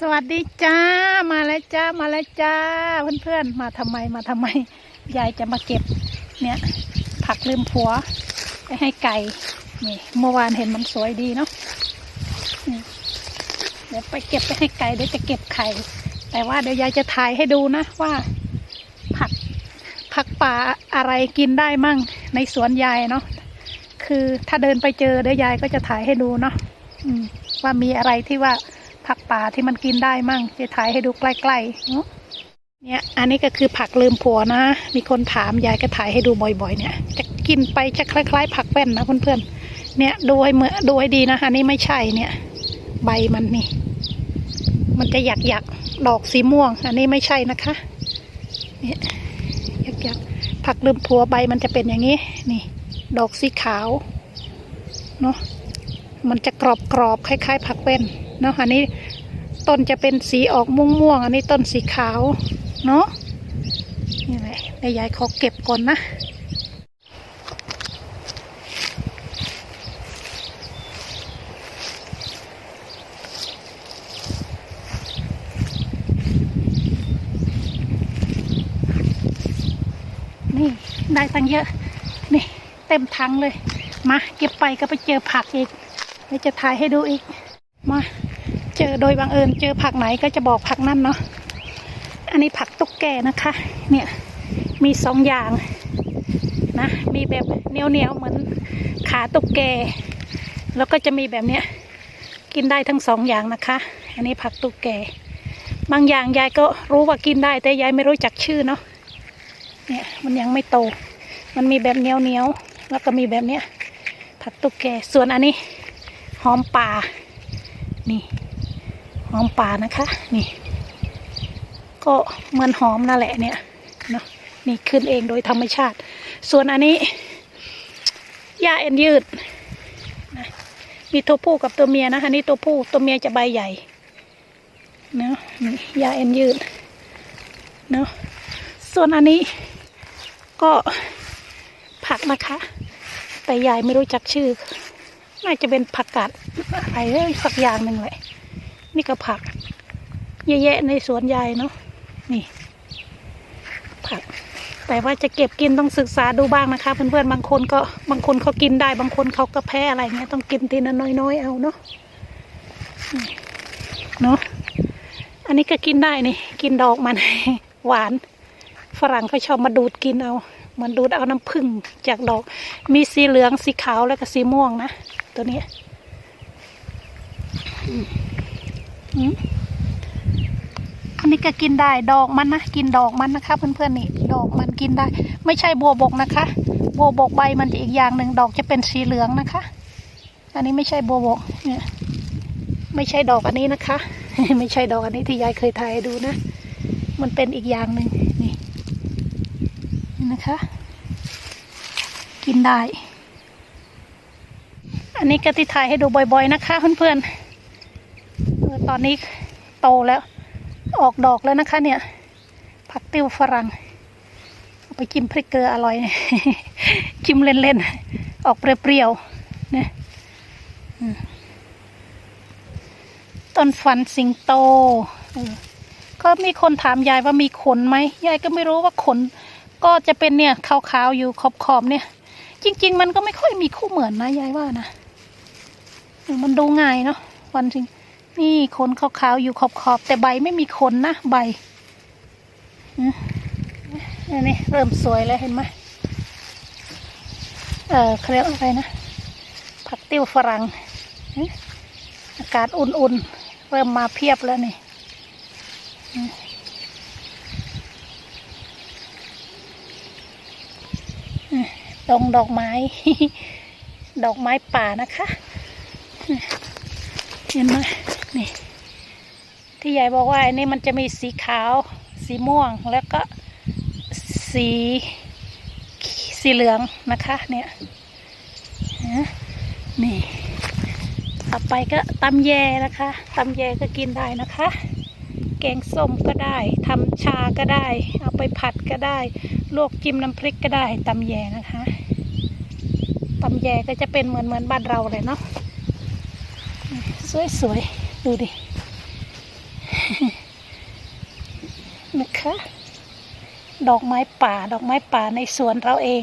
สวัสดีจ้ามาแล้วจ้ามาแล้วจ้าเพื่อนๆมาทำไมมาทำไม ยายจะมาเก็บ เนี่ย ผักลืมผัว ไปให้ไก่นี่เมื่อวานเห็นมันสวยดีเนาะเดี๋ยวไปเก็บไปให้ไก่เดี๋ยวจะเก็บไข่ แต่ว่าเดี๋ยวยายจะถ่ายให้ดูนะว่า ผักผักป่าอะไรกินได้มั่งในสวนยายเนาะคือถ้าเดินไปเจอเดี๋ยวยายก็จะถ่ายให้ดูเนาะว่ามีอะไรที่ว่า ผักป่าที่มันกินได้มั่งจะถ่ายให้ดูใกล้ๆเนาะเนี่ยอันนี้ก็คือผักลืมผัวนะ มีคนถามยายก็ถ่ายให้ดูบ่อยๆ เนี่ย จะกินไปจะคล้ายๆ ผักแว่นนะเพื่อนๆ เนี่ยดูให้เมื่อดูให้ดีนะอันนี้ไม่ใช่เนี่ย ใบมันนี่ มันจะหยักหยักๆดอกสีม่วง อันนี้ไม่ใช่นะคะ เนี่ยหยักหยักๆผักลืมผัวใบมันจะเป็นอย่างนี้ นี่ ดอกสีขาว เนาะมันจะกรอบกรอบๆคล้าย ๆ ผักแว่น เนาะอันนี้ต้นจะเป็นสีออกม่วงม่วงๆอันนี้ต้นสีขาวเนาะนี่แหละแม่ยายขอเก็บก่อนนะนี่ได้ตังเยอะ นี่เต็มถังเลย มาเก็บไปก็ไปเจอผักอีกเดี๋ยวจะถ่ายให้ดูอีก มาเจอโดยบังเอิญเจอผักไหนก็จะบอกผักนั่นเนาะ อันนี้ผักตุ๊กแกนะคะ เนี่ยมีสองอย่างนะ มีแบบเหนียวเหนียวๆเหมือนขาตุ๊กแก แล้วก็จะมีแบบเนี้ยกินได้ทั้งสองอย่างนะคะ อันนี้ผักตุ๊กแก บางอย่างยายก็รู้ว่ากินได้แต่ยายไม่รู้จักชื่อเนาะ เนี่ยมันยังไม่โต มันมีแบบเหนียวเหนียวๆแล้วก็มีแบบเนี้ยผักตุ๊กแก ส่วนอันนี้หอมป่า นี่ หอมป่านะคะ นี่ ก็เหมือนหอมนั่นแหละเนี่ยเนาะนี่ขึ้นเองโดยธรรมชาติ ส่วนอันนี้หญ้าเอ็นยืดนะมีตัวผู้กับตัวเมียนะอันนี้ตัวผู้ตัวเมียจะใบใหญ่เนาะนี่หญ้าเอ็นยืดเนาะส่วนอันนี้ก็ผักนะคะ แต่ยายไม่รู้จักชื่อ น่าจะเป็นผักกาดอะไรสักอย่างหนึ่งแหละ นี่ก็ผักเยอะแยะในสวนยายเนาะนี่ ผัก แต่ว่าจะเก็บกินต้องศึกษาดูบ้างนะคะ เพื่อนๆบางคนก็บางคนเขากินได้ บางคนเขาก็แพ้อะไรเงี้ยต้องกินทีละน้อยๆเอาเนาะเนาะอันนี้ก็กินได้นี่กินดอกมันหวาน ฝรั่งเขาชอบมาดูดกินเอาเหมันดูดเอาน้ำผึ้งจากดอก มีสีเหลืองสีขาวแล้วก็สีม่วงนะ ตัวนี้อันนี้ก็กินได้ดอกมันนะกินดอกมันนะคะ เพื่อนๆนี่ดอกมันกินได้ ไม่ใช่บัวบกนะคะ บัวบกใบมันจะอีกอย่างหนึ่งดอกจะเป็นสีเหลืองนะคะ อันนี้ไม่ใช่บัวบกเนี่ยไม่ใช่ดอกอันนี้นะคะ ไม่ใช่ดอกอันนี้ที่ยายเคยถ่ายดูนะ มันเป็นอีกอย่างหนึ่งนี่นะคะ กินได้ อันนี้ก็ที่ถ่ายให้ดูบ่อย ๆ นะคะ เพื่อนๆตอนนี้โตแล้ว ออกดอกแล้วนะคะ เนี่ย ผักติ้วฝรั่งเอาไปจิ้มพริกเกลืออร่อยจิ้มเล่นๆ ออกเปรี้ยวๆนี่ยอืมต้นฟันสิงโตก็มีคนถามยายว่ามีขนไหมยายก็ไม่รู้ว่าขน ก็จะเป็นเนี่ยขาวๆอยู่ขอบๆเนี่ย จริง ๆ มันก็ไม่ค่อยมีคู่เหมือนนะยายว่านะ มันดูง่ายเนาะวันจริงนี่ขนขาวๆอยู่ขอบๆแต่ใบไม่มีขนนะใบอืมนี่นี่เริ่มสวยแล้วเห็นไหมเออเขาเรียกอะไรนะ ผักติ้วฝรั่งอากาศอุ่นๆ เริ่มมาเพียบแล้วนี่ดองดอกไม้ ดอกไม้ป่านะคะ เห็นไหมนี่ที่ยายบอกว่าอันนี้มันจะมีสีขาว สีม่วงแล้วก็สีสีเหลืองนะคะเนี่ยนี่ต่อไปก็ตำแยนะคะตำแยก็กินได้นะคะ แกงส้มก็ได้ทำชาก็ได้ เอาไปผัดก็ได้ ลวกจิ้มน้ำพริกก็ได้ตำแยนะคะตำแยก็จะเป็นเหมือนเหมือนบ้านเราเลยเนาะ สวยๆดูดิ นะคะ ดอกไม้ป่า ดอกไม้ป่าในสวนเราเอง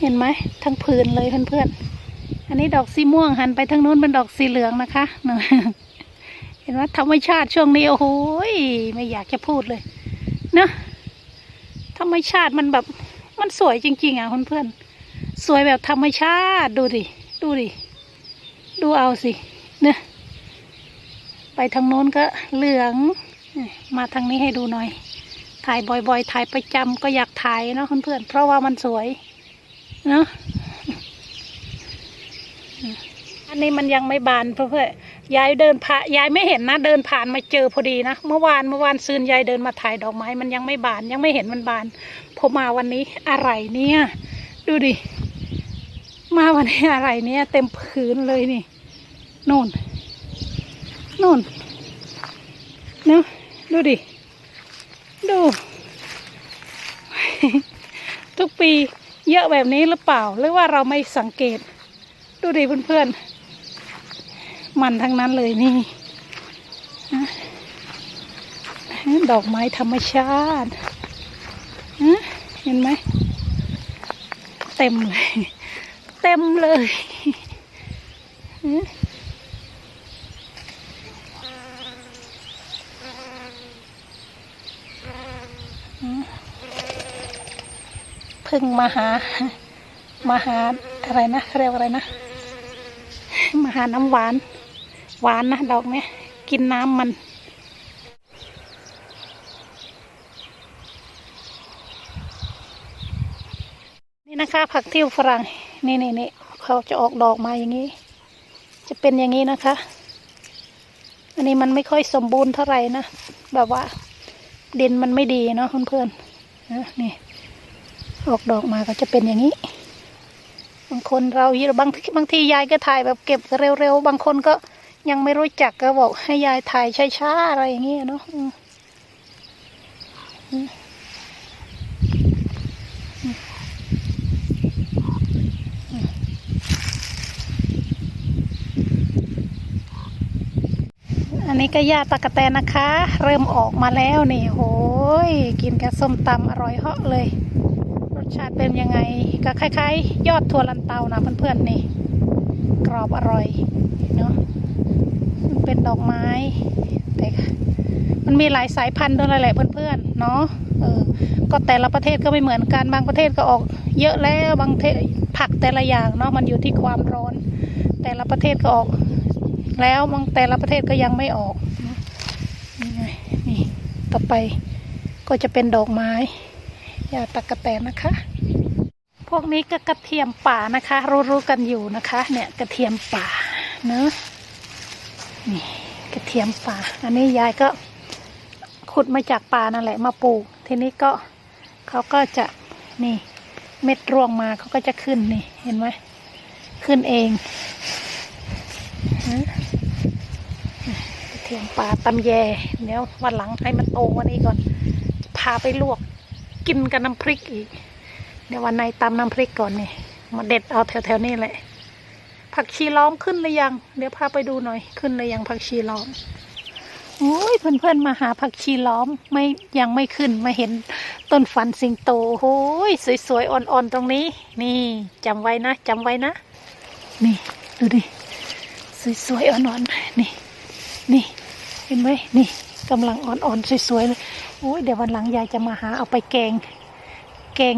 เห็นไหมทั้งผืนเลยเพื่อนๆ อันนี้ดอกสีม่วงหันไปทางนู้นเป็นดอกสีเหลืองนะคะ เห็นไหมธรรมชาติช่วงนี้โอ้โหไม่อยากจะพูดเลย เนอะธรรมชาติมันแบบ มันสวยจริง ๆ อะเพื่อนๆสวยแบบธรรมชาติดูดิดูดิดูเอาสิเนอะไปทางโน้นก็เหลือง มาทางนี้ให้ดูหน่อย ถ่ายบ่อยๆ ถ่ายประจำก็อยากถ่ายเนาะเพื่อนๆเพราะว่ามันสวยเนาะอันนี้มันยังไม่บานเพื่อนๆ ยายเดินผ่านยายไม่เห็นนะ เดินผ่านมาเจอพอดีนะ เมื่อวานเมื่อวานซืนยายเดินมาถ่ายดอกไม้ มันยังไม่บาน ยังไม่เห็นมันบานพอมาวันนี้อะไรเนี่ย ดูดิ มาวันนี้อะไรเนี่ย เต็มพื้นเลยนี่นู่นนู่นเนาะดูดิ ดู ทุกปีเยอะแบบนี้หรือเปล่า หรือว่าเราไม่สังเกต ดูดิเพื่อนๆ มันทั้งนั้นเลยนี่ ดอกไม้ธรรมชาติเห็นไหม เต็มเลย เต็มเลยพึ่งมาหา มาหาอะไรนะเรียกว่าอะไรนะ มาหาน้ำหวาน หวานนะดอกเนี้ยกินน้ำมัน นี่นะคะผักติ้วฝรั่งนี่นี่นี่เขาจะออกดอกมาอย่างนี้ จะเป็นอย่างนี้นะคะ อันนี้มันไม่ค่อยสมบูรณ์เท่าไหร่นะแบบว่าดินมันไม่ดีเนาะเพื่อนๆนะนี่ออกดอกมาก็จะเป็นอย่างนี้บางคนเราบางบางทียายก็ถ่ายแบบเก็บเร็วๆ บางคนก็ ยังไม่รู้จักก็บอกให้ยายถ่ายช้าๆอะไรอย่างเงี้ยเนาะอันนี้ก็ยาตะกะแตนนะคะ เริ่มออกมาแล้วนี่โอ้ยกินกับส้มตำอร่อยเหาะเลย รสชาติเป็นยังไง ก็คล้ายๆ ยอดถั่วลันเตานะเพื่อนๆนี่ กรอบอร่อย เป็นดอกไม้แต่มันมีหลายสายพันธุ์ด้วยแหละเพื่อนๆเนาะเออก็แต่ละประเทศก็ไม่เหมือนกันบางประเทศก็ออกเยอะแล้วบางเทศผักแต่ละอย่างเนาะมันอยู่ที่ความร้อน แต่ละประเทศก็ออก แล้วบางแต่ละประเทศก็ยังไม่ออกนี่ไงนี่ต่อไปก็จะเป็นดอกไม้ยาตะกะแตนนะคะ พวกนี้ก็กระเทียมป่านะคะ รู้ๆกันอยู่นะคะ เนี่ยกระเทียมป่าเนอะ นี่กระเทียมป่า อันนี้ยายก็ขุดมาจากป่านั่นแหละมาปลูก ทีนี้ก็เขาก็จะนี่เม็ดร่วงมาเขาก็จะขึ้นนี่เห็นไหมขึ้นเองกระเทียมป่าตำแยเดี๋ยววันหลังให้มันโตวันนี้ก่อน พาไปลวกกินกับน้ำพริกอีก เดี๋ยววันในตำน้ำพริกก่อนนี่มาเด็ดเอาแถวๆนี้แหละ ผักชีล้อมขึ้นหรือยัง เดี๋ยวพาไปดูหน่อยขึ้นหรือยังผักชีล้อมโอ้ยเพื่อนๆมาหาผักชีล้อมไม่ยังไม่ขึ้นมาเห็นต้นฟันสิงโตโอ้ยสวยๆอ่อนๆตรงนี้ นี่จำไว้นะจำไว้นะ นี่ดูดิสวยๆอ่อนๆนี่นี่เห็นไหมนี่กำลังอ่อนๆสวยๆเลยโอ้ยเดี๋ยววันหลังยายจะมาหาเอาไปแกง แกง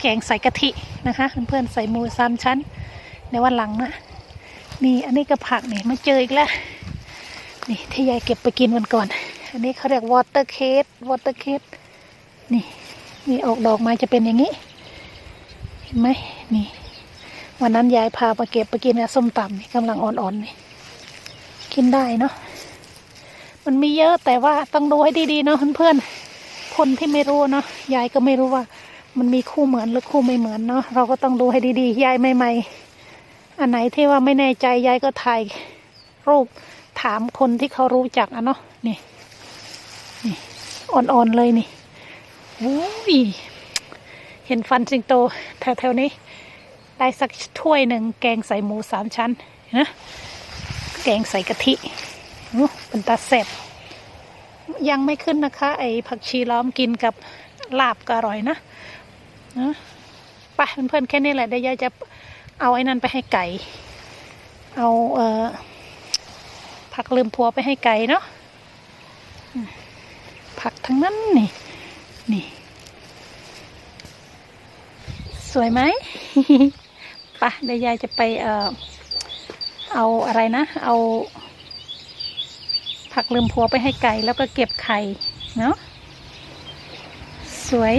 แกงใส่กะทินะคะ เพื่อนๆใส่หมูสามชั้นในวันหลังนะ นี่อันนี้ก็ผักนี่มาเจออีกแล้วนี่ที่ยายเก็บไปกินวันก่อน อันนี้เขาเรียกวอเตอร์เคสวอเตอร์เคสนี่นี่ออกดอกมาจะเป็นอย่างนี้ เห็นไหมนี่วันนั้นยายพามาเก็บไปกินกับส้มตำนี่กำลังอ่อนๆนี่กินได้เนาะมันมีเยอะแต่ว่าต้องดูให้ดีๆเนาะเพื่อนๆคนที่ไม่รู้เนาะยายก็ไม่รู้ว่า มันมีคู่เหมือนหรือคู่ไม่เหมือนเนาะเราก็ต้องดูให้ดีๆยายใหม่ๆ อันไหนที่ว่าไม่แน่ใจยายก็ถ่ายรูปถามคนที่เขารู้จักอะเนาะนี่นี่อ่อนๆเลยนี่โอ้ยเห็นฟันสิงโตแถวๆนี้ ได้สักถ้วยหนึ่งแกงใส่หมูสามชั้นนะแกงใส่กะทิเป็นตาแซ่บยังไม่ขึ้นนะคะ ไอ้ผักชีล้อมกินกับลาบก็อร่อยนะนะไปเพื่อนๆแค่นี้แหละเดี๋ยวยายจะ เอาไอ้นั่นไปให้ไก่ เอาเออผักลืมพัวไปให้ไก่เนาะผักทั้งนั้นนี่ นี่ สวยไหมปะเดี๋ยวยายจะไปเออเอาอะไรนะ เอา ผักลืมพัวไปให้ไก่แล้วก็เก็บไข่เนาะสวย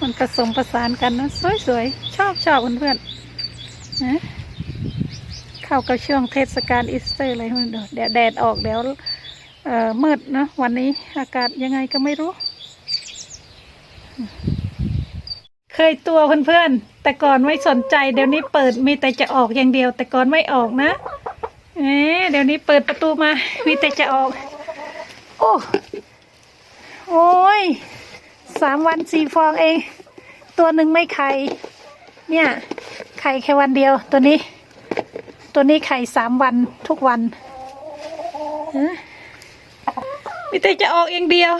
มันผสมประสานกันนะสวยๆ ชอบชอบเพื่อนๆนะเข้ากับช่วงเทศกาลอีสเตอร์เลยมันเดี๋ยวแดดออกเดี๋ยวเอ่อมืดนะวันนี้อากาศยังไงก็ไม่รู้ เคยตัวเพื่อนๆ แต่ก่อนไม่สนใจ เดี๋ยวนี้เปิดมีแต่จะออกอย่างเดียว แต่ก่อนไม่ออกนะเอ๊เดี๋ยวนี้เปิดประตูมา มีแต่จะออก โอ้โอ้ย สามวันสี่ฟองเอง ตัวหนึ่งไม่ไข่ เนี่ย ไข่แค่วันเดียว ตัวนี้ ตัวนี้ไข่สามวันทุกวันมีแต่จะออกอย่างเดียว